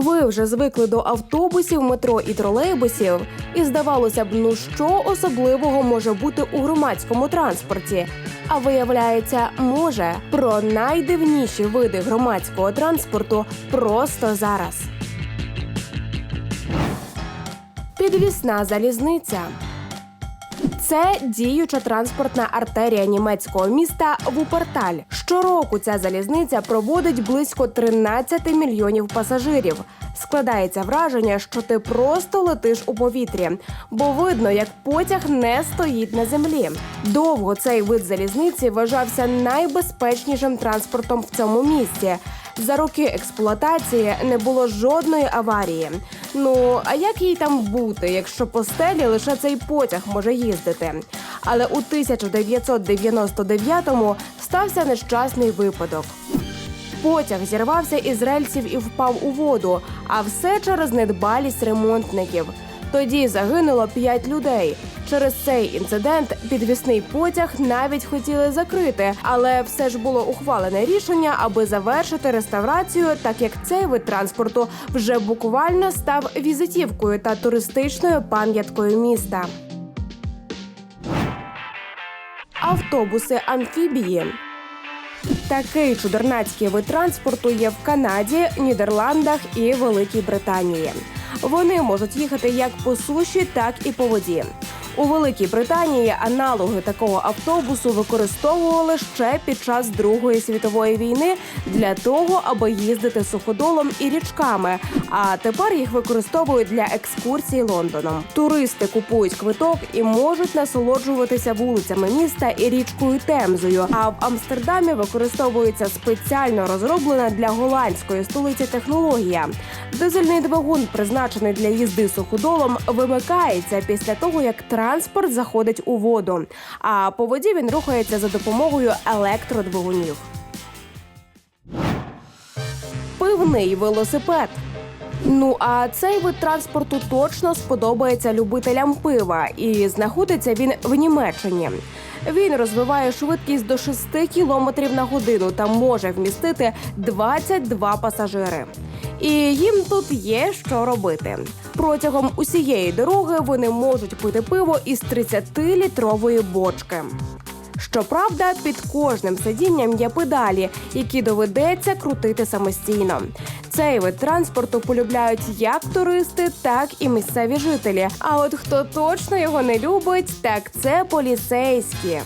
Ви вже звикли до автобусів, метро і тролейбусів, і здавалося б, ну що особливого може бути у громадському транспорті. А виявляється, може про найдивніші види громадського транспорту просто зараз. Підвісна залізниця. Це діюча транспортна артерія німецького міста Вуперталь. Щороку ця залізниця проводить близько 13 мільйонів пасажирів. Складається враження, що ти просто летиш у повітрі, бо видно, як потяг не стоїть на землі. Довго цей вид залізниці вважався найбезпечнішим транспортом в цьому місті. За роки експлуатації не було жодної аварії. Ну а як їй там бути, якщо по стелі лише цей потяг може їздити? Але у 1999-му стався нещасний випадок. Потяг зірвався із рельсів і впав у воду, а все через недбалість ремонтників. Тоді загинуло п'ять людей. Через цей інцидент підвісний потяг навіть хотіли закрити, але все ж було ухвалене рішення, аби завершити реставрацію, так як цей вид транспорту вже буквально став візитівкою та туристичною пам'яткою міста. Автобуси амфібії. Такий чудернацький вид транспорту є в Канаді, Нідерландах і Великій Британії. Вони можуть їхати як по суші, так і по воді. У Великій Британії аналоги такого автобусу використовували ще під час Другої світової війни для того, аби їздити суходолом і річками. А тепер їх використовують для екскурсій Лондоном. Туристи купують квиток і можуть насолоджуватися вулицями міста і річкою Темзою. А в Амстердамі використовується спеціально розроблена для голландської столиці технологія. Дизельний двигун, призначений для їзди суходолом, вимикається після того, як транспорт заходить у воду. А по воді він рухається за допомогою електродвигунів. Пивний велосипед. Ну а цей вид транспорту точно сподобається любителям пива, і знаходиться він в Німеччині. Він розвиває швидкість до 6 км на годину та може вмістити 22 пасажири. І їм тут є що робити. Протягом усієї дороги вони можуть пити пиво із 30-літрової бочки. Щоправда, під кожним сидінням є педалі, які доведеться крутити самостійно. Цей вид транспорту полюбляють як туристи, так і місцеві жителі. А от хто точно його не любить, так це поліцейські.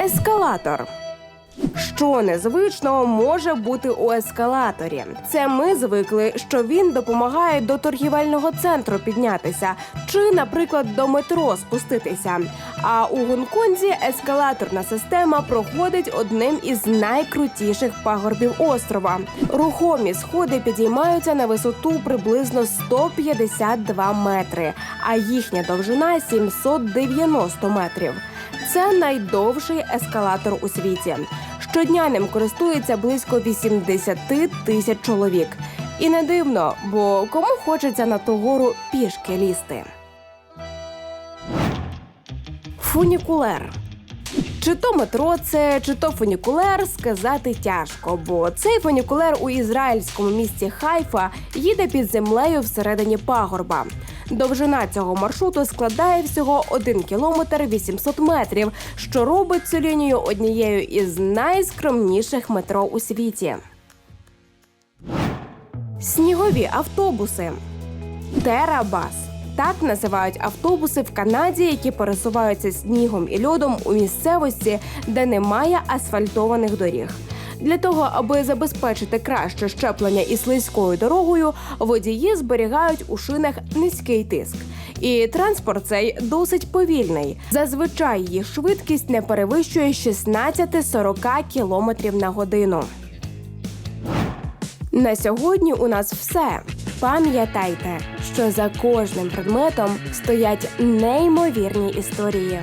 Ескалатор. Що незвичного може бути у ескалаторі? Це ми звикли, що він допомагає до торгівельного центру піднятися, чи, наприклад, до метро спуститися. А у Гонконзі ескалаторна система проходить одним із найкрутіших пагорбів острова. Рухомі сходи підіймаються на висоту приблизно 152 метри, а їхня довжина 790 метрів. Це найдовший ескалатор у світі. Щодня ним користується близько 80 тисяч чоловік. І не дивно, бо кому хочеться на ту гору пішки лізти. Фунікулер. Чи то метро це, чи то фунікулер, сказати тяжко, бо цей фунікулер у ізраїльському місті Хайфа їде під землею всередині пагорба. Довжина цього маршруту складає всього 1 кілометр 800 метрів, що робить цю лінію однією із найскромніших метро у світі. Снігові автобуси. Терабас. Так називають автобуси в Канаді, які пересуваються снігом і льодом у місцевості, де немає асфальтованих доріг. Для того, аби забезпечити краще щеплення із слизькою дорогою, водії зберігають у шинах низький тиск. І транспорт цей досить повільний. Зазвичай їх швидкість не перевищує 16-40 км на годину. На сьогодні у нас все. Пам'ятайте, що за кожним предметом стоять неймовірні історії.